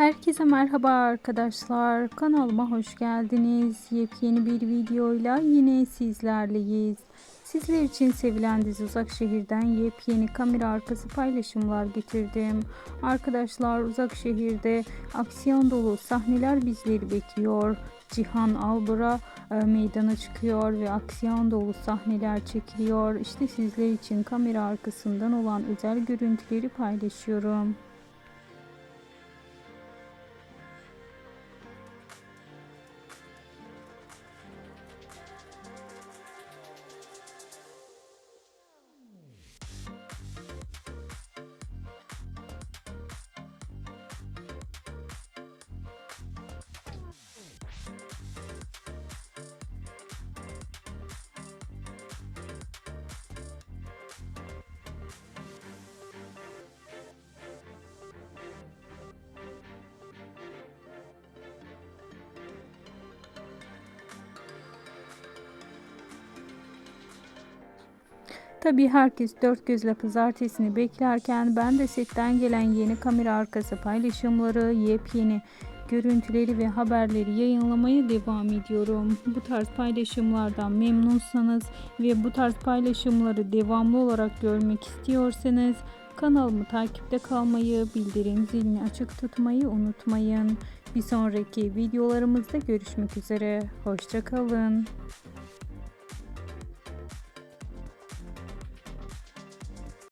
Herkese merhaba arkadaşlar. Kanalıma hoş geldiniz. Yepyeni bir videoyla yine sizlerleyiz. Sizler için sevilen dizi Uzak Şehir'den yepyeni kamera arkası paylaşımlar getirdim. Arkadaşlar Uzak Şehir'de aksiyon dolu sahneler bizleri bekliyor. Cihan Albura e, meydana çıkıyor ve aksiyon dolu sahneler çekiliyor. İşte sizler için kamera arkasından olan özel görüntüleri paylaşıyorum. Tabii herkes dört gözle pazartesini beklerken ben de setten gelen yeni kamera arkası paylaşımları, yepyeni görüntüleri ve haberleri yayınlamaya devam ediyorum. Bu tarz paylaşımlardan memnunsanız ve bu tarz paylaşımları devamlı olarak görmek istiyorsanız kanalımı takipte kalmayı, bildirim zilini açık tutmayı unutmayın. Bir sonraki videolarımızda görüşmek üzere. Hoşçakalın.